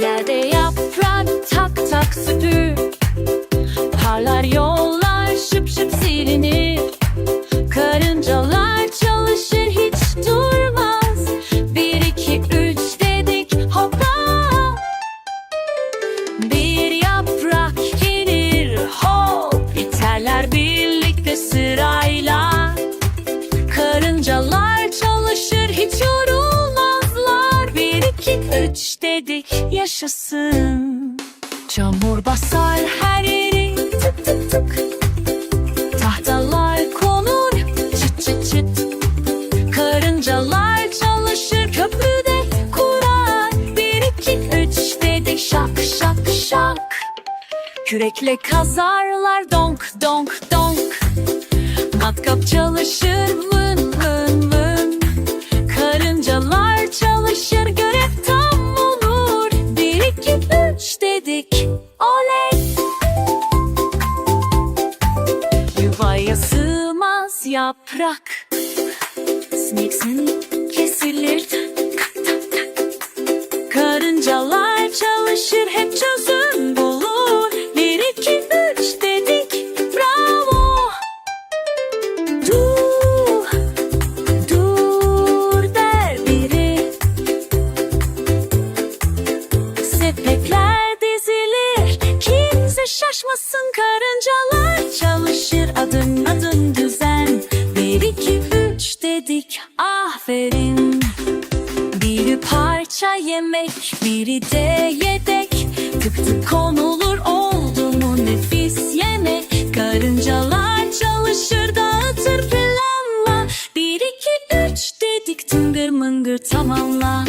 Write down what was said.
Yeah, they are. dedik yaşasın. Çamur basar her yeri tık tık tık. Tahtalar konur çıt çıt çıt. Karıncalar çalışır köprüde kurar. Bir iki üç dedik şak şak şak. Kürekle kazarlar donk donk donk. Matkap çalışır oley! Yuvaya sığmaz yaprak. Siniksin kesilir. Karıncalar çalışır hep çözüm bulur. Bir iki üç dedik bravo! Dur, dur der biri. Sepetler dizilir Kimse şaşmasın karıncalar. Çalışır adım adım düzen Bir iki üç dedik aferin. Biri parça yemek, biri de yedek. Tık tık konulur oldu mu nefis yemek. Karıncalar çalışır dağıtır planla. Bir iki üç dedik tıngır mıngır tamamla